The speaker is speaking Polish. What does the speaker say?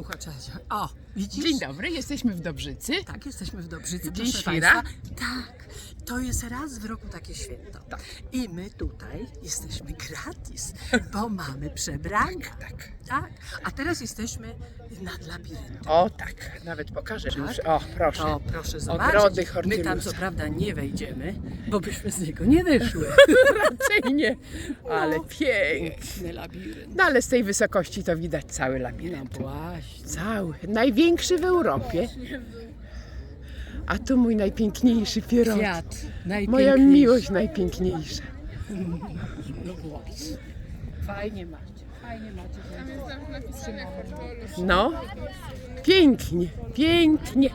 Słuchacza. O, widzisz? Dzień dobry, jesteśmy w Dobrzycy. Tak, jesteśmy w Dobrzycy, Dzień proszę Świra? Państwa. Tak, to jest raz w roku takie święto. Tak. I my tutaj jesteśmy gratis, bo mamy przebranka. Tak. Tak, a teraz jesteśmy nad labiryntem. O tak, nawet pokażę. Tak? Już. O, proszę. To proszę zobaczyć. Ogrody My tam co prawda nie wejdziemy, bo byśmy z niego nie wyszły. Raczej nie, ale No. pięknie. Piękny labirynt. No ale z tej wysokości to widać cały No labirynt. właśnie. Cały. Największy w Europie. A tu mój najpiękniejszy pierog. Kwiat, najpiękniejszy. Moja miłość najpiękniejsza. No właśnie. Fajnie macie. No, pięknie, pięknie.